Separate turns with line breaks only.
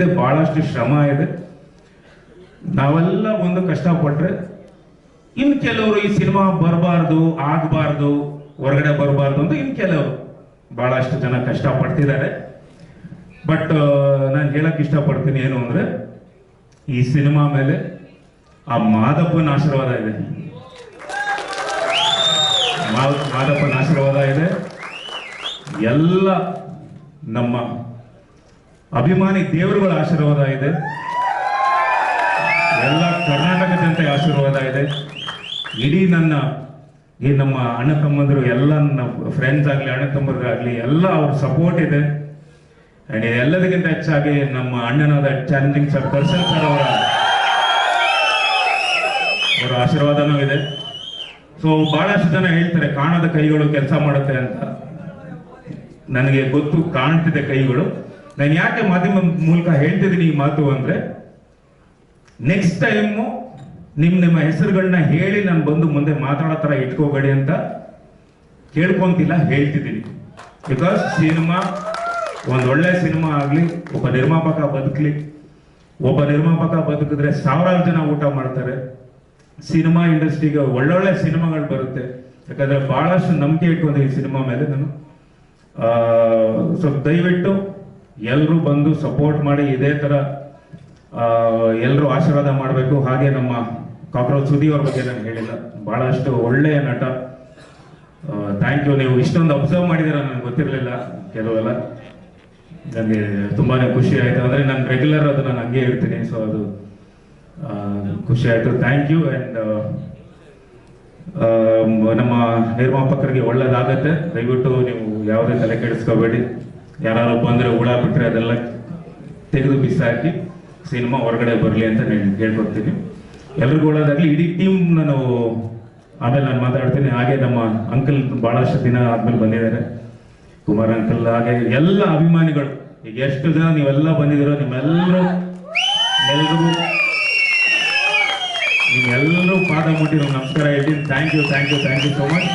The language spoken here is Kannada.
ಹಿಂದೆ ಬಹಳಷ್ಟು ಶ್ರಮ ಇದೆ. ನಾವೆಲ್ಲ ಒಂದು ಕಷ್ಟಪಟ್ರೆ ಇನ್ ಕೆಲವರು ಈ ಸಿನಿಮಾ ಬರಬಾರ್ದು, ಆಗಬಾರ್ದು, ಹೊರಗಡೆ ಬರಬಾರ್ದು ಅಂತ ಇನ್ ಕೆಲವರು ಬಹಳಷ್ಟು ಜನ ಕಷ್ಟ ಪಡ್ತಿದ್ದಾರೆ ಬಟ್ ನಾನು ಹೇಳಕ್ ಇಷ್ಟಪಡ್ತೀನಿ ಏನು ಅಂದ್ರೆ ಈ ಸಿನಿಮಾ ಮೇಲೆ ಆ ಮಾದಪ್ಪನ ಆಶೀರ್ವಾದ ಇದೆ. ಮಾದಪ್ಪನ ಆಶೀರ್ವಾದ ಇದೆ. ಎಲ್ಲ ನಮ್ಮ ಅಭಿಮಾನಿ ದೇವರುಗಳ ಆಶೀರ್ವಾದ ಇದೆ. ಎಲ್ಲ ಕರ್ನಾಟಕ ಜನತೆ ಆಶೀರ್ವಾದ ಇದೆ. ಇಡೀ ನನ್ನ ಈ ನಮ್ಮ ಅಣ್ಣ ತಮ್ಮಂದರು, ಎಲ್ಲ ನನ್ನ ಫ್ರೆಂಡ್ಸ್ ಆಗಲಿ, ಅಣ್ಣ ತಮ್ಮರಿಗಾಗಲಿ ಎಲ್ಲ ಅವ್ರ ಸಪೋರ್ಟ್ ಇದೆ. ಆ್ಯಂಡ್ ಎಲ್ಲದಕ್ಕಿಂತ ಹೆಚ್ಚಾಗಿ ನಮ್ಮ ಅಣ್ಣನಾದ ಚಾಲೆಂಜಿಂಗ್ ಸರ್ ದರ್ಶನ್ ಸರ್ ಅವರ ಅವರ ಆಶೀರ್ವಾದನೂ ಇದೆ. ಸೊ ಬಹಳಷ್ಟು ಜನ ಹೇಳ್ತಾರೆ, ಕಾಣದ ಕೈಗಳು ಕೆಲಸ ಮಾಡುತ್ತೆ ಅಂತ. ನನಗೆ ಗೊತ್ತು ಕಾಣ್ತಿದೆ ಕೈಗಳು. ನಾನು ಯಾಕೆ ಮಾಧ್ಯಮ ಮೂಲಕ ಹೇಳ್ತಿದ್ದೀನಿ ಈ ಮಾತು ಅಂದ್ರೆ ನೆಕ್ಸ್ಟ್ ಟೈಮು ನಿಮ್ ನಿಮ್ಮ ಹೆಸರುಗಳನ್ನ ಹೇಳಿ ನಾನು ಬಂದು ಮುಂದೆ ಮಾತಾಡೋ ತರ ಇಟ್ಕೋಬೇಡಿ ಅಂತ ಕೇಳ್ಕೊಂತಿಲ್ಲ, ಹೇಳ್ತಿದ್ದೀನಿ. ಬಿಕಾಸ್ ಸಿನಿಮಾ ಒಂದು ಒಳ್ಳೆ ಸಿನಿಮಾ ಆಗ್ಲಿ, ಒಬ್ಬ ನಿರ್ಮಾಪಕ ಬದುಕ್ಲಿ, ಒಬ್ಬ ನಿರ್ಮಾಪಕ ಬದುಕಿದ್ರೆ ಸಾವಿರಾರು ಜನ ಊಟ ಮಾಡ್ತಾರೆ. ಸಿನಿಮಾ ಇಂಡಸ್ಟ್ರಿಗೆ ಒಳ್ಳೊಳ್ಳೆ ಸಿನಿಮಾಗಳು ಬರುತ್ತೆ. ಯಾಕಂದ್ರೆ ಬಹಳಷ್ಟು ನಂಬಿಕೆ ಇಟ್ಕೊಂಡೆ ಈ ಸಿನಿಮಾ ಮೇಲೆ ನಾನು. ಸೊ ದಯವಿಟ್ಟು ಎಲ್ಲರೂ ಬಂದು ಸಪೋರ್ಟ್ ಮಾಡಿ ಇದೇ ಥರ ಎಲ್ಲರೂ ಆಶೀರ್ವಾದ ಮಾಡಬೇಕು. ಹಾಗೆ ನಮ್ಮ ಕಾಕ್ರೋಚ್ ಸುದಿ ಅವ್ರ ಬಗ್ಗೆ ನಾನು ಹೇಳಿಲ್ಲ. ಬಹಳಷ್ಟು ಒಳ್ಳೆಯ ನಟ. ಥ್ಯಾಂಕ್ ಯು ನೀವು ಇಷ್ಟೊಂದು ಅಬ್ಸರ್ವ್ ಮಾಡಿದ್ದೀರ ನನಗೆ ಗೊತ್ತಿರಲಿಲ್ಲ ಕೆಲವೆಲ್ಲ. ನನಗೆ ತುಂಬಾನೇ ಖುಷಿ ಆಯಿತು. ಅಂದರೆ ನಾನು ರೆಗ್ಯುಲರ್ ಅದು ನಾನು ಹಂಗೆ ಇರ್ತೀನಿ. ಸೊ ಅದು ಖುಷಿ ಆಯಿತು. ಥ್ಯಾಂಕ್ ಯು ಆ್ಯಂಡ್ ನಮ್ಮ ನಿರ್ಮಾಪಕರಿಗೆ ಒಳ್ಳೇದಾಗತ್ತೆ. ದಯವಿಟ್ಟು ನೀವು ಯಾವುದೇ ತಲೆ ಕೆಡಿಸ್ಕೋಬೇಡಿ. ಯಾರು ಬಂದರೆ ಹುಳ ಬಿಟ್ಟರೆ ಅದೆಲ್ಲ ತೆಗೆದು ಬಿಸಾಕಿ ಸಿನಿಮಾ ಹೊರಗಡೆ ಬರಲಿ ಅಂತ ನಾನು ಹೇಳ್ಕೊಡ್ತೀನಿ. ಎಲ್ರಿಗೂ ಒಳ್ಳೇದಾಗ್ಲಿ ಇಡೀ ಟೀಮ್ ನಾನು ಆಮೇಲೆ ನಾನು ಮಾತಾಡ್ತೀನಿ. ಹಾಗೆ ನಮ್ಮ ಅಂಕಲ್ ಬಹಳಷ್ಟು ದಿನ ಆದ್ಮೇಲೆ ಬಂದಿದ್ದಾರೆ. ಕುಮಾರ್ ಅಂಕಲ್ ಹಾಗೆ ಎಲ್ಲ ಅಭಿಮಾನಿಗಳು. ಈಗ ಎಷ್ಟು ಜನ ನೀವೆಲ್ಲ ಬಂದಿದ್ದೀರೋ ನಿಮ್ಮೆಲ್ಲರೂ ಎಲ್ರಿಗೂ ನಿಮ್ಮೆಲ್ಲರೂ ಪಾಠ ಮುಟ್ಟಿ ನಮಸ್ಕಾರ ಹೇಳ್ತೀನಿ. Thank you thank you thank you so much